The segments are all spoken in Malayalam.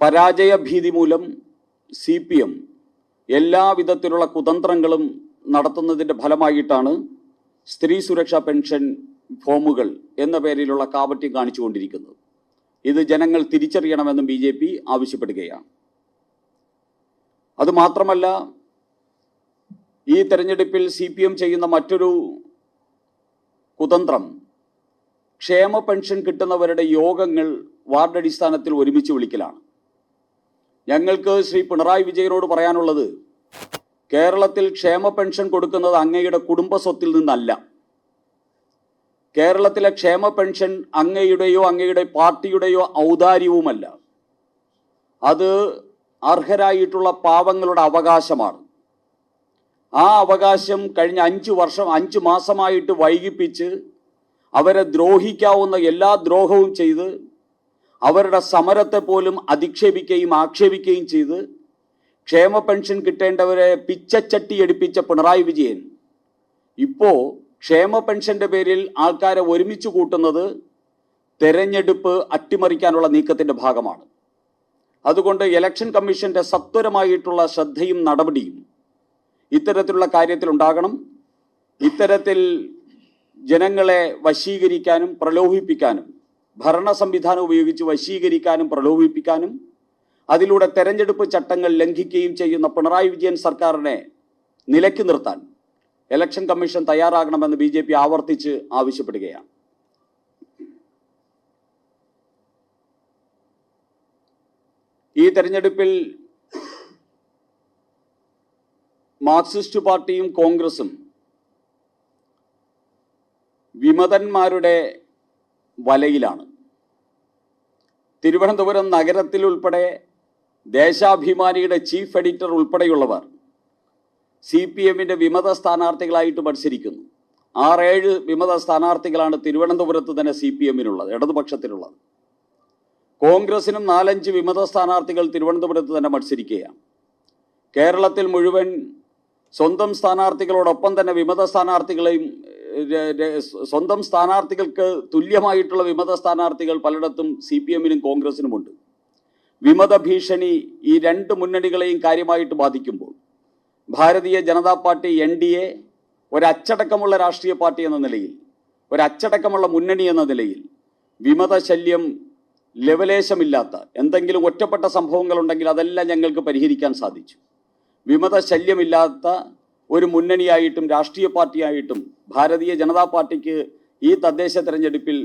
പരാജയ ഭീതി മൂലം സി പി എം എല്ലാവിധത്തിലുള്ള കുതന്ത്രങ്ങളും നടത്തുന്നതിന്റെ ഫലമായിട്ടാണ് സ്ത്രീ സുരക്ഷാ പെൻഷൻ ഫോമുകൾ എന്ന പേരിലുള്ള കാപട്യം കാണിച്ചുകൊണ്ടിരിക്കുന്നത്. ഇത് ജനങ്ങൾ തിരിച്ചറിയണമെന്നും ബി ജെ പി ആവശ്യപ്പെടുകയാണ്. അതുമാത്രമല്ല ഈ തെരഞ്ഞെടുപ്പിൽ സി പി എം ചെയ്യുന്ന മറ്റൊരു കുതന്ത്രം ക്ഷേമ പെൻഷൻ കിട്ടുന്നവരുടെ യോഗങ്ങൾ വാർഡ് അടിസ്ഥാനത്തിൽ ഒരുമിച്ച് വിളിക്കലാണ്. ഞങ്ങൾക്ക് ശ്രീ പിണറായി വിജയനോട് പറയാനുള്ളത് കേരളത്തിൽ ക്ഷേമ പെൻഷൻ കൊടുക്കുന്നത് അങ്ങയുടെ കുടുംബ സ്വത്തിൽ നിന്നല്ല. കേരളത്തിലെ ക്ഷേമ പെൻഷൻ അങ്ങയുടെയോ അങ്ങയുടെ പാർട്ടിയുടെയോ ഔദാര്യവുമല്ല. അത് അർഹരായിട്ടുള്ള പാവങ്ങളുടെ അവകാശമാണ്. ആ അവകാശം കഴിഞ്ഞ അഞ്ച് വർഷം അഞ്ച് മാസമായിട്ട് വൈകിപ്പിച്ച് അവരെ ദ്രോഹിക്കാവുന്ന എല്ലാ ദ്രോഹവും ചെയ്ത് അവരുടെ സമരത്തെ പോലും അധിക്ഷേപിക്കുകയും ആക്ഷേപിക്കുകയും ചെയ്ത് ക്ഷേമ പെൻഷൻ കിട്ടേണ്ടവരെ പിച്ചച്ചട്ടി എടുപ്പിച്ച പിണറായി വിജയൻ. ഇപ്പോൾ ക്ഷേമ പെൻഷന്റെ പേരിൽ ആൾക്കാരെ ഒരുമിച്ച് കൂട്ടുന്നത് തെരഞ്ഞെടുപ്പ് അട്ടിമറിക്കാനുള്ള നീക്കത്തിന്റെ ഭാഗമാണ്. അതുകൊണ്ട് ഇലക്ഷൻ കമ്മീഷന്റെ സത്വരമായിട്ടുള്ള ശ്രദ്ധയും നടപടിയും ഇത്തരത്തിലുള്ള കാര്യത്തിൽ ഉണ്ടാകണം. ഇത്തരത്തിൽ ജനങ്ങളെ വശീകരിക്കാനും പ്രലോഭിപ്പിക്കാനും ഭരണ സംവിധാനം ഉപയോഗിച്ച് വശീകരിക്കാനും പ്രലോഭിപ്പിക്കാനും അതിലൂടെ തെരഞ്ഞെടുപ്പ് ചട്ടങ്ങൾ ലംഘിക്കുകയും ചെയ്യുന്ന പിണറായി വിജയൻ സർക്കാരിനെ നിലയ്ക്ക് നിർത്താൻ ഇലക്ഷൻ കമ്മീഷൻ തയ്യാറാകണമെന്ന് ബി ജെ പി ആവർത്തിച്ച് ആവശ്യപ്പെടുകയാണ്. ഈ തെരഞ്ഞെടുപ്പിൽ മാർക്സിസ്റ്റ് പാർട്ടിയും കോൺഗ്രസും വിമതന്മാരുടെ വലയിലാണ്. തിരുവനന്തപുരം നഗരത്തിൽ ഉൾപ്പെടെ ദേശാഭിമാനിയുടെ ചീഫ് എഡിറ്റർ ഉൾപ്പെടെയുള്ളവർ സി പി എമ്മിന്റെ വിമത സ്ഥാനാർത്ഥികളായിട്ട് മത്സരിക്കുന്നു. ആറേഴ് വിമത സ്ഥാനാർത്ഥികളാണ് തിരുവനന്തപുരത്ത് തന്നെ സി പി എമ്മിനുള്ളത് ഇടതുപക്ഷത്തിനുള്ളത് കോൺഗ്രസിനും നാലഞ്ച് വിമത സ്ഥാനാർത്ഥികൾ തിരുവനന്തപുരത്ത് തന്നെ മത്സരിക്കുകയാണ്. കേരളത്തിൽ മുഴുവൻ സ്വന്തം സ്ഥാനാർത്ഥികളോടൊപ്പം തന്നെ വിമത സ്ഥാനാർത്ഥികളെയും സ്വന്തം സ്ഥാനാർത്ഥികൾക്ക് തുല്യമായിട്ടുള്ള വിമത സ്ഥാനാർത്ഥികൾ പലയിടത്തും സി പി എമ്മിനും കോൺഗ്രസിനുമുണ്ട്. വിമത ഭീഷണി ഈ രണ്ട് മുന്നണികളെയും കാര്യമായിട്ട് ബാധിക്കുമ്പോൾ Bharatiya Janata party N D A ഒരച്ചടക്കമുള്ള രാഷ്ട്രീയ പാർട്ടി എന്ന നിലയിൽ ഒരച്ചടക്കമുള്ള മുന്നണി എന്ന നിലയിൽ വിമത ശല്യം ലവലേശമില്ലാത്ത എന്തെങ്കിലും ഒറ്റപ്പെട്ട സംഭവങ്ങളുണ്ടെങ്കിൽ അതെല്ലാം ഞങ്ങൾക്ക് പരിഹരിക്കാൻ സാധിച്ചു. വിമത ശല്യമില്ലാത്ത ഒരു മുന്നണിയായിട്ടും രാഷ്ട്രീയ പാർട്ടിയായിട്ടും ഭാരതീയ ജനതാ പാർട്ടിക്ക് ഈ തദ്ദേശ തെരഞ്ഞെടുപ്പിൽ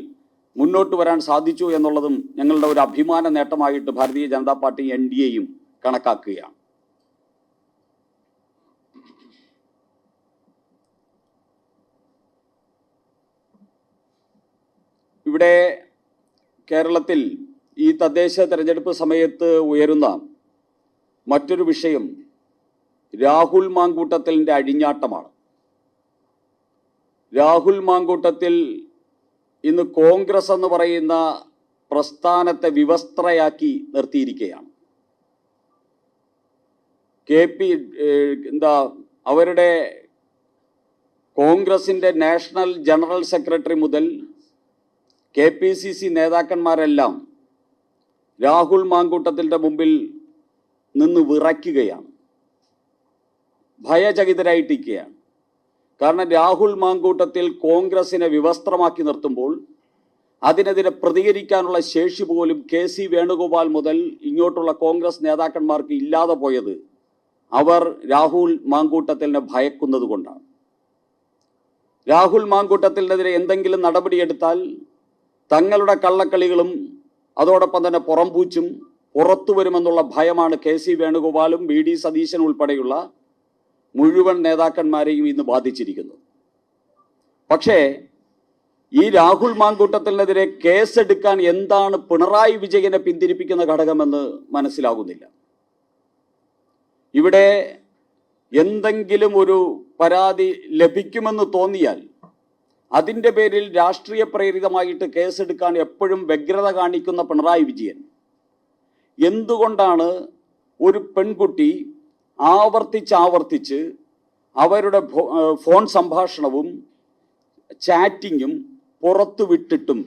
മുന്നോട്ട് വരാൻ സാധിച്ചു എന്നുള്ളതും ഞങ്ങളുടെ ഒരു അഭിമാന നേട്ടമായിട്ട് ഭാരതീയ ജനതാ പാർട്ടി എൻ ഡി എയും കണക്കാക്കുകയാണ്. ഇവിടെ കേരളത്തിൽ ഈ തദ്ദേശ തെരഞ്ഞെടുപ്പ് സമയത്ത് ഉയരുന്ന മറ്റൊരു വിഷയം രാഹുൽ മാങ്കൂട്ടത്തിലിന്റെ അഴിഞ്ഞാട്ടമാണ്. രാഹുൽ മാങ്കൂട്ടത്തിൽ ഇന്ന് കോൺഗ്രസ് എന്ന് പറയുന്ന പ്രസ്ഥാനത്തെ വിവസ്ത്രയാക്കി നിർത്തിയിരിക്കുകയാണ്. കെ പി എന്താ അവരുടെ കോൺഗ്രസിന്റെ നാഷണൽ ജനറൽ സെക്രട്ടറി മുതൽ കെ പി സി സി നേതാക്കന്മാരെല്ലാം രാഹുൽ മാങ്കൂട്ടത്തിന്റെ മുമ്പിൽ നിന്ന് വിറയ്ക്കുകയാണ്. ഭയചകിതരായിട്ടിരിക്കുകയാണ്. കാരണം രാഹുൽ മാങ്കൂട്ടത്തിൽ കോൺഗ്രസിനെ വിവസ്ത്രമാക്കി നിർത്തുമ്പോൾ അതിനെതിരെ പ്രതികരിക്കാനുള്ള ശേഷി പോലും കെ സി വേണുഗോപാൽ മുതൽ ഇങ്ങോട്ടുള്ള കോൺഗ്രസ് നേതാക്കന്മാർക്ക് ഇല്ലാതെ പോയത് അവർ രാഹുൽ മാങ്കൂട്ടത്തിനെ ഭയക്കുന്നത് കൊണ്ടാണ്. രാഹുൽ മാങ്കൂട്ടത്തിനെതിരെ എന്തെങ്കിലും നടപടിയെടുത്താൽ തങ്ങളുടെ കള്ളക്കളികളും അതോടൊപ്പം തന്നെ പുറംപൂച്ചും പുറത്തു വരുമെന്നുള്ള ഭയമാണ് കെ സി വേണുഗോപാലും ബി ഡി സതീശൻ ഉൾപ്പെടെയുള്ള മുഴുവൻ നേതാക്കന്മാരെയും ഇന്ന് ബാധിച്ചിരിക്കുന്നു. പക്ഷേ ഈ രാഹുൽ മാങ്കൂട്ടത്തിനെതിരെ കേസെടുക്കാൻ എന്താണ് പിണറായി വിജയനെ പിന്തിരിപ്പിക്കുന്ന ഘടകമെന്ന് മനസ്സിലാകുന്നില്ല. ഇവിടെ എന്തെങ്കിലും ഒരു പരാതി ലഭിക്കുമെന്ന് തോന്നിയാൽ അതിന്റെ പേരിൽ രാഷ്ട്രീയ പ്രേരിതമായിട്ട് കേസെടുക്കാൻ എപ്പോഴും വ്യഗ്രത കാണിക്കുന്ന പിണറായി വിജയൻ. എന്തുകൊണ്ടാണ് ഒരു പെൺകുട്ടി ആവർത്തിച്ച് ആവർത്തിച്ച് അവരുടെ ഫോൺ സംഭാഷണവും ചാറ്റിങ്ങും പുറത്തു വിട്ടിട്ടും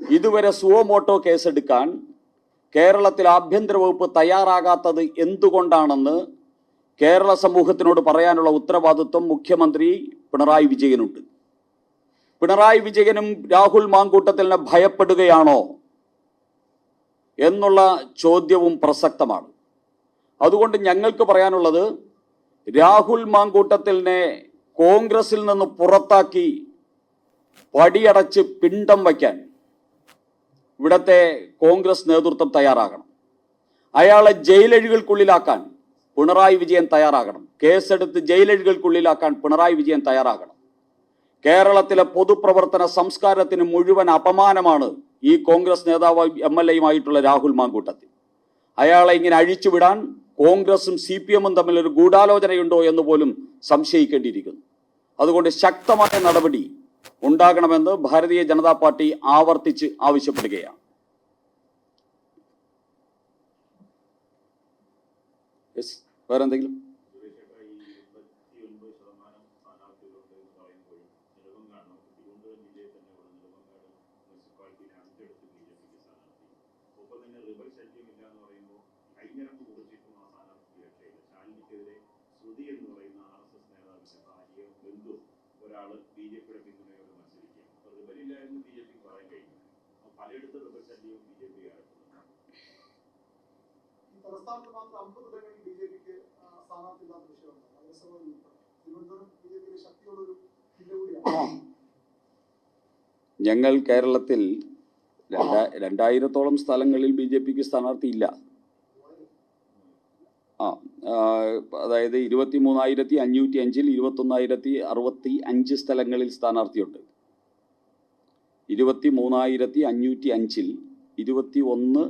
ഇതുവരെ സുവമോട്ടോ കേസെടുക്കാൻ കേരളത്തിൽ ആഭ്യന്തര വകുപ്പ് തയ്യാറാകാത്തത് എന്തുകൊണ്ടാണെന്ന് കേരള സമൂഹത്തിനോട് പറയാനുള്ള ഉത്തരവാദിത്വം മുഖ്യമന്ത്രി പിണറായി വിജയനുണ്ട്. പിണറായി വിജയനും രാഹുൽ മാങ്കൂട്ടത്തിലിനെ ഭയപ്പെടുകയാണോ എന്നുള്ള ചോദ്യവും പ്രസക്തമാണ്. അതുകൊണ്ട് ഞങ്ങൾക്ക് പറയാനുള്ളത് രാഹുൽ മാങ്കൂട്ടത്തിനെ കോൺഗ്രസിൽ നിന്ന് പുറത്താക്കി പടിയടച്ച് പിണ്ടം വയ്ക്കാൻ ഇവിടത്തെ കോൺഗ്രസ് നേതൃത്വം തയ്യാറാകണം. അയാളെ ജയിലഴികൾക്കുള്ളിലാക്കാൻ പിണറായി വിജയൻ തയ്യാറാകണം. കേസെടുത്ത് ജയിലഴികൾക്കുള്ളിലാക്കാൻ പിണറായി വിജയൻ തയ്യാറാകണം. കേരളത്തിലെ പൊതുപ്രവർത്തന സംസ്കാരത്തിന് മുഴുവൻ അപമാനമാണ് ഈ കോൺഗ്രസ് നേതാവ് എം എൽ എയുമായിട്ടുള്ള രാഹുൽ മാങ്കൂട്ടത്തിൽ. അയാളെ ഇങ്ങനെ അഴിച്ചുവിടാൻ കോൺഗ്രസും സി പി എമ്മും തമ്മിൽ ഒരു ഗൂഢാലോചനയുണ്ടോ എന്ന് പോലും സംശയിക്കേണ്ടിയിരിക്കുന്നു. അതുകൊണ്ട് ശക്തമായ നടപടി ഉണ്ടാകണമെന്ന് ഭാരതീയ ജനതാ പാർട്ടി ആവർത്തിച്ച് ആവശ്യപ്പെടുകയാണ്. വേറെന്തെങ്കിലും ശ്രുതി എന്ന് പറയുന്ന ആർ എസ് എസ് നേതാവിന്റെ ഭാര്യയോ ബന്ധു ഒരാൾ ബി ജെ പിയുടെ പിന്തുണയോട് മത്സരിക്കുക അപ്പൊ റിബലില്ല എന്ന് ബി ജെ പിക്ക് പറയാൻ കഴിയും അപ്പൊ പലയിടത്തും റിബൽ ശല്യവും ബി ജെ പി ഈ തലസ്ഥാനത്ത് മാത്രം അമ്പത് ഇടങ്ങളിൽ ബി ജെ പിക്ക് സ്ഥാനാർത്ഥിയില്ലാത്ത വിഷയമുണ്ട്. നഗരസഭ ഉൾപ്പെടെ. തിരുവനന്തപുരം ബി ജെ പിയുടെ ശക്തിയുള്ളൊരു ജില്ല കൂടിയാണ് ഞങ്ങൾ കേരളത്തിൽ രണ്ടാ- രണ്ടായിരത്തോളം സ്ഥലങ്ങളിൽ ബി ജെ പിക്ക് സ്ഥാനാർത്ഥി ഇല്ല. ആ ആ, അതായത് ഇരുപത്തി മൂന്നായിരത്തി അഞ്ഞൂറ്റി അഞ്ചിൽ ഇരുപത്തൊന്നായിരത്തി അറുപത്തി അഞ്ച് സ്ഥലങ്ങളിൽ സ്ഥാനാർത്ഥിയുണ്ട്. ഇരുപത്തി മൂന്നായിരത്തി അഞ്ഞൂറ്റി അഞ്ചിൽ ഇരുപത്തി ഒന്ന്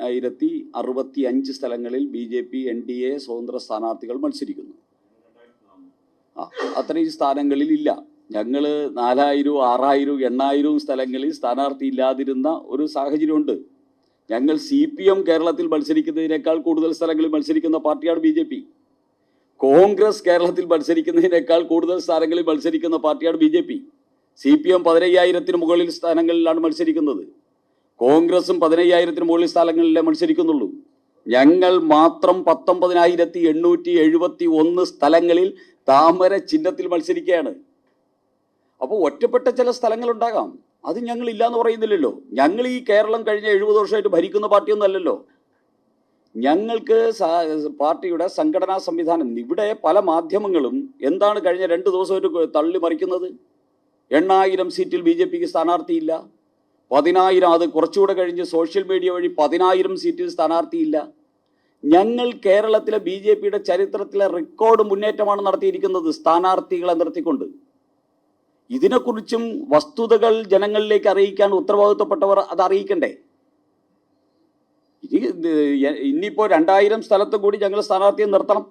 ആയിരത്തി അറുപത്തി അഞ്ച് സ്ഥലങ്ങളിൽ B J P N D A സ്വതന്ത്ര സ്ഥാനാർത്ഥികൾ മത്സരിക്കുന്നു. ആ അത്രയും സ്ഥാനങ്ങളിൽ ഇല്ല. ഞങ്ങൾ നാലായിരവും ആറായിരവും എണ്ണായിരവും സ്ഥലങ്ങളിൽ സ്ഥാനാർത്ഥി ഇല്ലാതിരുന്ന ഒരു സാഹചര്യമുണ്ട്. ഞങ്ങൾ സി പി എം കേരളത്തിൽ മത്സരിക്കുന്നതിനേക്കാൾ കൂടുതൽ സ്ഥലങ്ങളിൽ മത്സരിക്കുന്ന പാർട്ടിയാണ് ബി ജെ പി. കോൺഗ്രസ് കേരളത്തിൽ മത്സരിക്കുന്നതിനേക്കാൾ കൂടുതൽ സ്ഥാനങ്ങളിൽ മത്സരിക്കുന്ന പാർട്ടിയാണ് B J P. C P M പതിനയ്യായിരത്തിന് മുകളിൽ സ്ഥാനങ്ങളിലാണ് മത്സരിക്കുന്നത്. കോൺഗ്രസും പതിനയ്യായിരത്തിന് മുകളിൽ സ്ഥലങ്ങളിലേ മത്സരിക്കുന്നുള്ളൂ. ഞങ്ങൾ മാത്രം പത്തൊമ്പതിനായിരത്തി എണ്ണൂറ്റി എഴുപത്തി ഒന്ന് സ്ഥലങ്ങളിൽ താമര ചിഹ്നത്തിൽ മത്സരിക്കുകയാണ്. അപ്പോൾ ഒറ്റപ്പെട്ട ചില സ്ഥലങ്ങളുണ്ടാകാം. അത് ഞങ്ങൾ ഇല്ലാന്ന് പറയുന്നില്ലല്ലോ. ഞങ്ങൾ ഈ കേരളം കഴിഞ്ഞ എഴുപത് വർഷമായിട്ട് ഭരിക്കുന്ന പാർട്ടിയൊന്നും അല്ലല്ലോ. ഞങ്ങൾക്ക് പാർട്ടിയുടെ സംഘടനാ സംവിധാനം. ഇവിടെ പല മാധ്യമങ്ങളും എന്താണ് കഴിഞ്ഞ രണ്ട് ദിവസമായിട്ട് തള്ളി മറിക്കുന്നത്? എണ്ണായിരം സീറ്റിൽ ബി ജെ പിക്ക് സ്ഥാനാർത്ഥിയില്ല. പതിനായിരം അത് കുറച്ചുകൂടെ കഴിഞ്ഞ് സോഷ്യൽ മീഡിയ വഴി പതിനായിരം സീറ്റിൽ സ്ഥാനാർത്ഥിയില്ല. ഞങ്ങൾ കേരളത്തിലെ ബി ജെ പിയുടെ ചരിത്രത്തിലെ റെക്കോർഡ് മുന്നേറ്റമാണ് നടത്തിയിരിക്കുന്നത് സ്ഥാനാർത്ഥികളെ നിർത്തിക്കൊണ്ട്. ഇതിനെക്കുറിച്ചും വസ്തുതകൾ ജനങ്ങളിലേക്ക് അറിയിക്കാൻ ഉത്തരവാദിത്തപ്പെട്ടവർ അത് അറിയിക്കണ്ടേ? ഇനിയിപ്പോൾ രണ്ടായിരം സ്ഥലത്ത് കൂടി ഞങ്ങൾ സ്ഥാനാർത്ഥിയെ നിർത്തണം.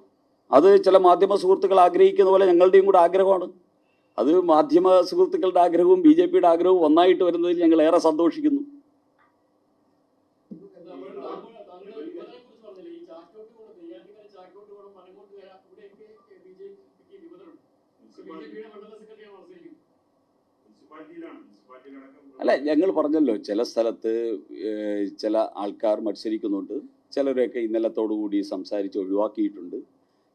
അത് ചില മാധ്യമ സുഹൃത്തുക്കൾ ആഗ്രഹിക്കുന്ന പോലെ ഞങ്ങളുടെയും കൂടെ ആഗ്രഹമാണ്. അത് മാധ്യമ സുഹൃത്തുക്കളുടെ ആഗ്രഹവും ബി ജെ പിയുടെ ആഗ്രഹവും ഒന്നായിട്ട് വരുന്നതിൽ ഞങ്ങൾ ഏറെ സന്തോഷിക്കുന്നു. അല്ല ഞങ്ങൾ പറഞ്ഞല്ലോ ചില സ്ഥലത്ത് ചില ആൾക്കാർ മത്സരിക്കുന്നുണ്ട്. ചിലരൊക്കെ ഇന്നലത്തോടു കൂടി സംസാരിച്ച് ഒഴിവാക്കിയിട്ടുണ്ട്.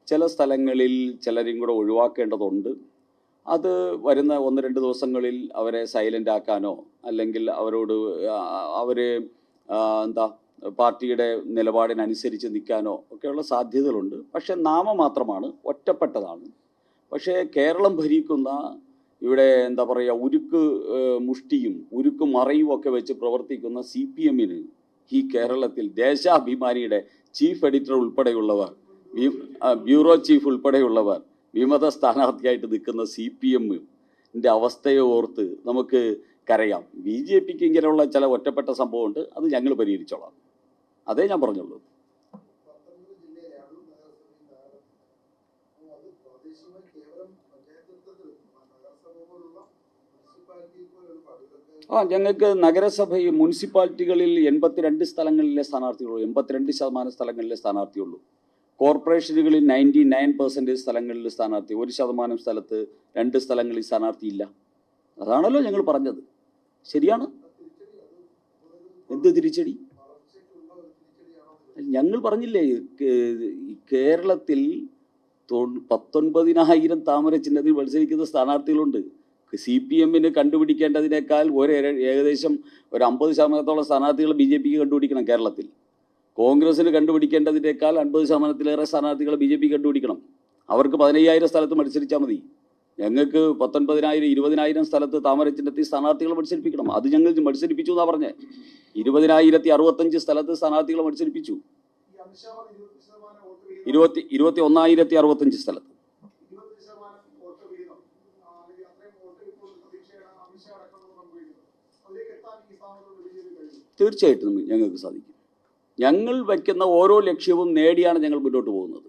ചില സ്ഥലങ്ങളിൽ ചിലരും കൂടെ ഒഴിവാക്കേണ്ടതുണ്ട്. അത് വരുന്ന ഒന്ന് രണ്ട് ദിവസങ്ങളിൽ അവരെ സൈലന്റ് ആക്കാനോ അല്ലെങ്കിൽ അവരോട് അവർ എന്താ പാർട്ടിയുടെ നിലപാടിനനുസരിച്ച് നിൽക്കാനോ ഒക്കെയുള്ള സാധ്യതകളുണ്ട്. പക്ഷേ നാമം മാത്രമാണ് ഒറ്റപ്പെട്ടതാണ്. പക്ഷേ കേരളം ഭരിക്കുന്ന ഇവിടെ എന്താ പറയുക ഉരുക്ക് മുഷ്ടിയും ഉരുക്ക് മറയും ഒക്കെ വെച്ച് പ്രവർത്തിക്കുന്ന സി പി എമ്മിന് ഈ കേരളത്തിൽ ദേശാഭിമാനിയുടെ ചീഫ് എഡിറ്റർ ഉൾപ്പെടെയുള്ളവർ ബ്യൂറോ ചീഫ് ഉൾപ്പെടെയുള്ളവർ വിമത സ്ഥാനാർത്ഥിയായിട്ട് നിൽക്കുന്ന സി പി എമ്മിന്റെ അവസ്ഥയെ ഓർത്ത് നമുക്ക് കരയാം. ബി ജെ പിക്ക് ഇങ്ങനെയുള്ള ചില ഒറ്റപ്പെട്ട സംഭവമുണ്ട്. അത് ഞങ്ങൾ പരിഹരിച്ചോളാം. അതേ ഞാൻ പറഞ്ഞുള്ളൂ. ആ ഞങ്ങൾക്ക് നഗരസഭ മുനിസിപ്പാലിറ്റികളിൽ എൺപത്തിരണ്ട് സ്ഥലങ്ങളിലെ സ്ഥാനാർത്ഥികളുള്ളൂ എൺപത്തിരണ്ട് ശതമാനം സ്ഥലങ്ങളിലെ സ്ഥാനാർത്ഥിയുള്ളൂ കോർപ്പറേഷനുകളിൽ നയന്റി നയൻ പെർസെന്റേജ് സ്ഥലങ്ങളിൽ സ്ഥാനാർത്ഥി ഒരു ശതമാനം സ്ഥലത്ത് രണ്ട് സ്ഥലങ്ങളിൽ സ്ഥാനാർത്ഥിയില്ല അതാണല്ലോ ഞങ്ങൾ പറഞ്ഞത്. ശരിയാണ്? എന്ത് തിരിച്ചടി? ഞങ്ങൾ പറഞ്ഞില്ലേ കേരളത്തിൽ പത്തൊൻപതിനായിരം താമര ചിഹ്നത്തിൽ മത്സരിക്കുന്ന സ്ഥാനാർത്ഥികളുണ്ട്. സി പി എമ്മിന് കണ്ടുപിടിക്കേണ്ടതിനേക്കാൾ ഒരു ഏകദേശം ഒരു അമ്പത് ശതമാനത്തോളം സ്ഥാനാർത്ഥികൾ ബി ജെ പിക്ക് കണ്ടുപിടിക്കണം കേരളത്തിൽ. കോൺഗ്രസിന് കണ്ടുപിടിക്കേണ്ടതിനേക്കാൾ അൻപത് ശതമാനത്തിലേറെ സ്ഥാനാർത്ഥികളെ ബി ജെ പി കണ്ടുപിടിക്കണം. അവർക്ക് പതിനയ്യായിരം സ്ഥലത്ത് മത്സരിച്ചാൽ മതി. ഞങ്ങൾക്ക് പത്തൊൻപതിനായിരം ഇരുപതിനായിരം സ്ഥലത്ത് താമര ചിഹ്നത്തിൽ സ്ഥാനാർത്ഥികൾ മത്സരിപ്പിക്കണം. അത് ഞങ്ങൾ മത്സരിപ്പിച്ചു എന്നാണ് പറഞ്ഞത് ഇരുപതിനായിരത്തി അറുപത്തഞ്ച് സ്ഥലത്ത് സ്ഥാനാർത്ഥികൾ മത്സരിപ്പിച്ചു. ഇരുപത്തി ഇരുപത്തി ഒന്നായിരത്തി അറുപത്തഞ്ച് സ്ഥലത്ത്. തീർച്ചയായിട്ടും ഞങ്ങൾക്ക് സാധിക്കും. ഞങ്ങൾ വയ്ക്കുന്ന ഓരോ ലക്ഷ്യവും നേടിയാണ് ഞങ്ങൾ മുന്നോട്ട് പോകുന്നത്.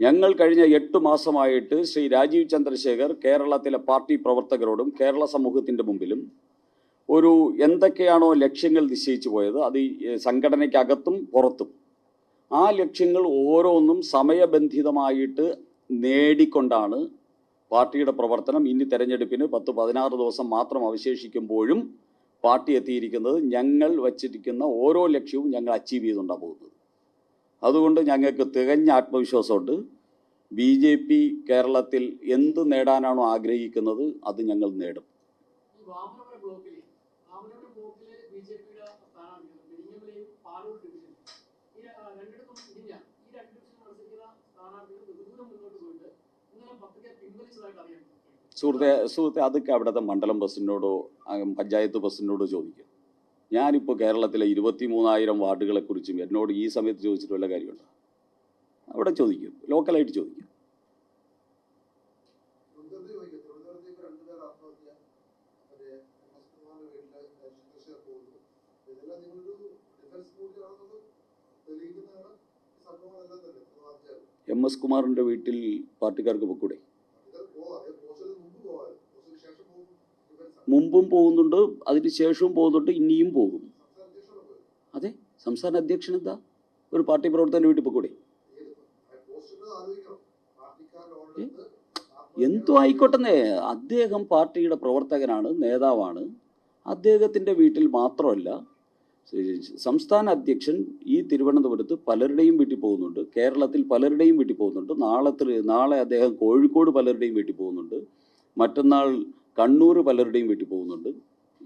ഞങ്ങൾ കഴിഞ്ഞ എട്ട് മാസമായിട്ട് ശ്രീ രാജീവ് ചന്ദ്രശേഖർ കേരളത്തിലെ പാർട്ടി പ്രവർത്തകരോടും കേരള സമൂഹത്തിന്റെ മുമ്പിലും ഒരു എന്തൊക്കെയാണോ ലക്ഷ്യങ്ങൾ നിശ്ചയിച്ചു പോയത് അത് സംഘടനയ്ക്കകത്തും പുറത്തും. ആ ലക്ഷ്യങ്ങൾ ഓരോന്നും സമയബന്ധിതമായിട്ട് നേടിക്കൊണ്ടാണ് പാർട്ടിയുടെ പ്രവർത്തനം ഇനി തെരഞ്ഞെടുപ്പിന് പത്ത് പതിനാറ് ദിവസം മാത്രം അവശേഷിക്കുമ്പോഴും പാർട്ടി എത്തിയിരിക്കുന്നത് ഞങ്ങൾ വച്ചിരിക്കുന്ന ഓരോ ലക്ഷ്യവും ഞങ്ങൾ അച്ചീവ് ചെയ്തുകൊണ്ടാണ് പോകുന്നത്. അതുകൊണ്ട് ഞങ്ങൾക്ക് തികഞ്ഞ ആത്മവിശ്വാസമുണ്ട്. ബി ജെ പി കേരളത്തിൽ എന്ത് നേടാനാണോ ആഗ്രഹിക്കുന്നത് അത് ഞങ്ങൾ നേടും. മുന്നോട്ട് പിൻവലിച്ചതായിട്ട് പറ്റും. സുഹൃത്തെ സുഹൃത്തെ അതൊക്കെ അവിടുത്തെ മണ്ഡലം പ്രസിഡന്റിനോടോ പഞ്ചായത്ത് പ്രസിഡന്റിനോടോ ചോദിക്കും. ഞാനിപ്പോൾ കേരളത്തിലെ ഇരുപത്തി മൂന്നായിരം വാർഡുകളെക്കുറിച്ചും എന്നോട് ഈ സമയത്ത് ചോദിച്ചിട്ട് വല്ല കാര്യമുണ്ടോ? അവിടെ ചോദിക്കും ലോക്കലായിട്ട് ചോദിക്കും. എം എസ് കുമാറിന്റെ വീട്ടിൽ പാർട്ടിക്കാർക്ക് പൊക്കൂടെ ഇത് പോവാം അതേ പോസ്റ്റിന് മുമ്പ് പോകാം പോസ്റ്റിന് ശേഷം പോകും ഡിഫൻസ് മുമ്പും പോകുന്നുണ്ട് അതിന് ശേഷവും പോകുന്നുണ്ട് ഇനിയും പോകും. അതെ സംസ്ഥാന അധ്യക്ഷൻ എന്താ? ഒരു പാർട്ടി പ്രവർത്തകന്റെ വീട്ടിൽ പോയി ഏത് പോസ്റ്റിന് ആലോചിക്കണം പാർട്ടിക്കാരുടെ ഓർഡർ എടുത്ത് എന്തോ ആയിക്കോട്ടെന്നേ. അദ്ദേഹം പാർട്ടിയുടെ പ്രവർത്തകനാണ് നേതാവാണ്. അദ്ദേഹത്തിന്റെ വീട്ടിൽ മാത്രമല്ല സംസ്ഥാന അധ്യക്ഷൻ ഈ തിരുവനന്തപുരത്ത് പലരുടെയും വീട്ടിൽ പോകുന്നുണ്ട്. കേരളത്തിൽ പലരുടെയും വീട്ടിൽ പോകുന്നുണ്ട്. നാളെ നാളെ അദ്ദേഹം കോഴിക്കോട് പലരുടെയും വീട്ടിൽ പോകുന്നുണ്ട്. മറ്റന്നാൾ കണ്ണൂർ പലരുടെയും വീട്ടിൽ പോകുന്നുണ്ട്.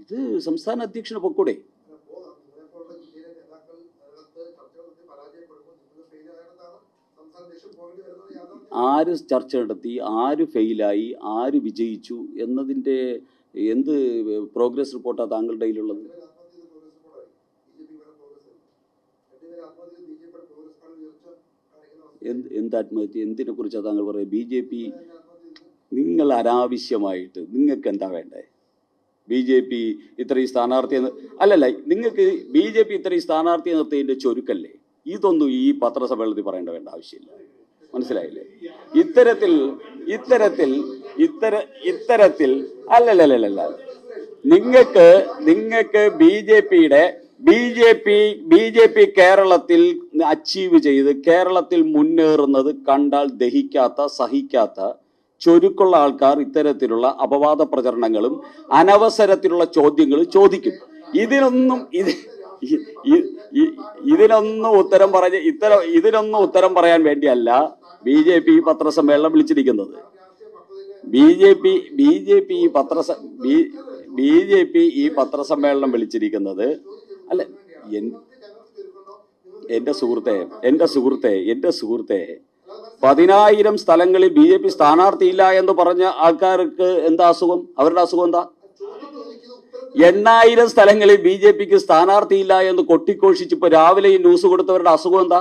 ഇത് സംസ്ഥാന അധ്യക്ഷന് പൊക്കൂടെ. ആര് ചർച്ച നടത്തി ആര് ഫെയിലായി ആര് വിജയിച്ചു എന്നതിന്റെ എന്ത് പ്രോഗ്രസ് റിപ്പോർട്ടാണ് താങ്കളുടെ കയ്യിലുള്ളത്? എന്ത് എന്ത് ആത്മഹത്യ എന്തിനെ കുറിച്ചാണ് താങ്കൾ പറയുക? ബി ജെ പി നിങ്ങൾ അനാവശ്യമായിട്ട് നിങ്ങൾക്ക് എന്താ വേണ്ടേ? ബി ജെ പി ഇത്രയും സ്ഥാനാർത്ഥി അല്ലല്ല നിങ്ങൾക്ക് ബി ജെ പി ഇത്രയും സ്ഥാനാർത്ഥി നിർത്തിയതിന്റെ ചൊരുക്കല്ലേ? ഇതൊന്നും ഈ പത്രസമ്മേളനത്തിൽ പറയേണ്ട വേണ്ട ആവശ്യമില്ല. മനസ്സിലായില്ലേ? ഇത്തരത്തിൽ ഇത്തരത്തിൽ ഇത്തര ഇത്തരത്തിൽ അല്ലല്ലല്ലല്ല. നിങ്ങൾക്ക് നിങ്ങൾക്ക് ബി ജെ പിയുടെ B J P B J P കേരളത്തിൽ അച്ചീവ് ചെയ്ത് കേരളത്തിൽ മുന്നേറുന്നത് കണ്ടാൽ ദഹിക്കാത്ത സഹിക്കാത്ത ചൊരുക്കുള്ള ആൾക്കാർ ഇത്തരത്തിലുള്ള അപവാദ പ്രചരണങ്ങളും അനവസരത്തിലുള്ള ചോദ്യങ്ങളും ചോദിക്കും. ഇതിനൊന്നും ഇത് ഇതിനൊന്നും ഉത്തരം പറഞ്ഞ് ഇത്തരം ഇതിനൊന്നും ഉത്തരം പറയാൻ വേണ്ടിയല്ല ബി ജെ പി പത്രസമ്മേളനം വിളിച്ചിരിക്കുന്നത്. B J P B J P ഈ പത്രസ ബി ബി ജെ പി ഈ പത്രസമ്മേളനം വിളിച്ചിരിക്കുന്നത് അല്ല എൻ എന്റെ സുഹൃത്തെ എന്റെ സുഹൃത്തെ എന്റെ സുഹൃത്തെ പതിനായിരം സ്ഥലങ്ങളിൽ ബി ജെ പി സ്ഥാനാർത്ഥിയില്ല എന്ന് പറഞ്ഞ ആൾക്കാർക്ക് എന്താ അസുഖം? അവരുടെ അസുഖം എന്താ? എണ്ണായിരം സ്ഥലങ്ങളിൽ ബി ജെ പിക്ക് സ്ഥാനാർത്ഥിയില്ല എന്ന് കൊട്ടിഘോഷിച്ച് ഇപ്പൊ രാവിലെ ഈ ന്യൂസ് കൊടുത്തവരുടെ അസുഖം എന്താ?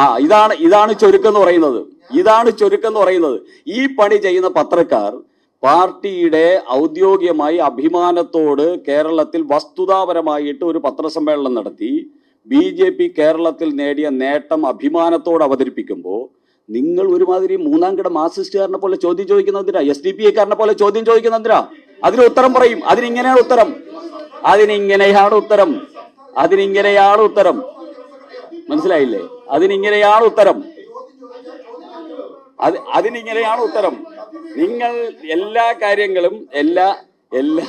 ആ ഇതാണ് ഇതാണ് ചുരുക്കം എന്ന് പറയുന്നത്. ഇതാണ് ചുരുക്കം എന്ന് പറയുന്നത്. ഈ പണി ചെയ്യുന്ന പത്രക്കാർ പാർട്ടിയുടെ ഔദ്യോഗികമായി അഭിമാനത്തോട് കേരളത്തിൽ വസ്തുതാപരമായിട്ട് ഒരു പത്രസമ്മേളനം നടത്തി. ബി ജെ പി കേരളത്തിൽ നേടിയ നേട്ടം അഭിമാനത്തോട് അവതരിപ്പിക്കുമ്പോൾ നിങ്ങൾ ഒരുമാതിരി മൂന്നാം കിട മാർസിസ്റ്റുകാരനെ പോലെ ചോദ്യം ചോദിക്കുന്നതിനാ എസ് ഡി പി ഐക്കാരനെ പോലെ ചോദ്യം ചോദിക്കുന്നതിനാ അതിന് ഉത്തരം പറയും. അതിനിങ്ങനെയാണ് ഉത്തരം. അതിനിങ്ങനെയാണ് ഉത്തരം. അതിനിങ്ങനെയാണ് ഉത്തരം. മനസ്സിലായില്ലേ? അതിനിങ്ങനെയാണ് ഉത്തരം. അത് അതിനിങ്ങനെയാണ് ഉത്തരം. നിങ്ങൾ എല്ലാ കാര്യങ്ങളും എല്ലാ എല്ലാ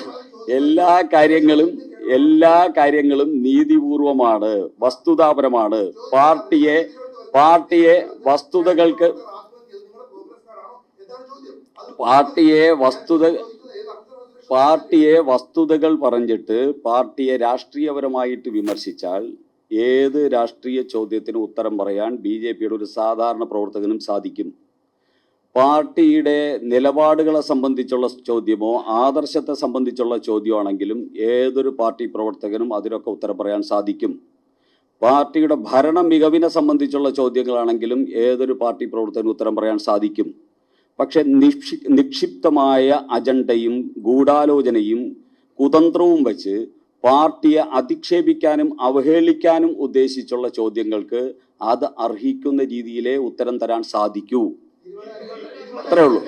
എല്ലാ കാര്യങ്ങളും എല്ലാ കാര്യങ്ങളും നീതിപൂർവമാണ് വസ്തുതാപരമാണ്. പാർട്ടിയെ പാർട്ടിയെ വസ്തുതകൾക്ക് പാർട്ടിയെ വസ്തുത പാർട്ടിയെ വസ്തുതകൾ പറഞ്ഞിട്ട് പാർട്ടിയെ രാഷ്ട്രീയപരമായിട്ട് വിമർശിച്ചാൽ ഏത് രാഷ്ട്രീയ ചോദ്യത്തിനും ഉത്തരം പറയാൻ ബി ജെ പിയുടെ ഒരു സാധാരണ പ്രവർത്തകനും സാധിക്കും. പാർട്ടിയുടെ നിലപാടുകളെ സംബന്ധിച്ചുള്ള ചോദ്യമോ ആദർശത്തെ സംബന്ധിച്ചുള്ള ചോദ്യമാണെങ്കിലും ഏതൊരു പാർട്ടി പ്രവർത്തകനും അതിനൊക്കെ ഉത്തരം പറയാൻ സാധിക്കും. പാർട്ടിയുടെ ഭരണ മികവിനെ സംബന്ധിച്ചുള്ള ചോദ്യങ്ങളാണെങ്കിലും ഏതൊരു പാർട്ടി പ്രവർത്തകനും ഉത്തരം പറയാൻ സാധിക്കും. പക്ഷെ നിക്ഷി നിക്ഷിപ്തമായ അജണ്ടയും ഗൂഢാലോചനയും കുതന്ത്രവും വച്ച് പാർട്ടിയെ അധിക്ഷേപിക്കാനും അവഹേളിക്കാനും ഉദ്ദേശിച്ചുള്ള ചോദ്യങ്ങൾക്ക് അത് അർഹിക്കുന്ന രീതിയിലേ ഉത്തരം തരാൻ സാധിക്കൂ. അത്രേ ഉള്ളൂ.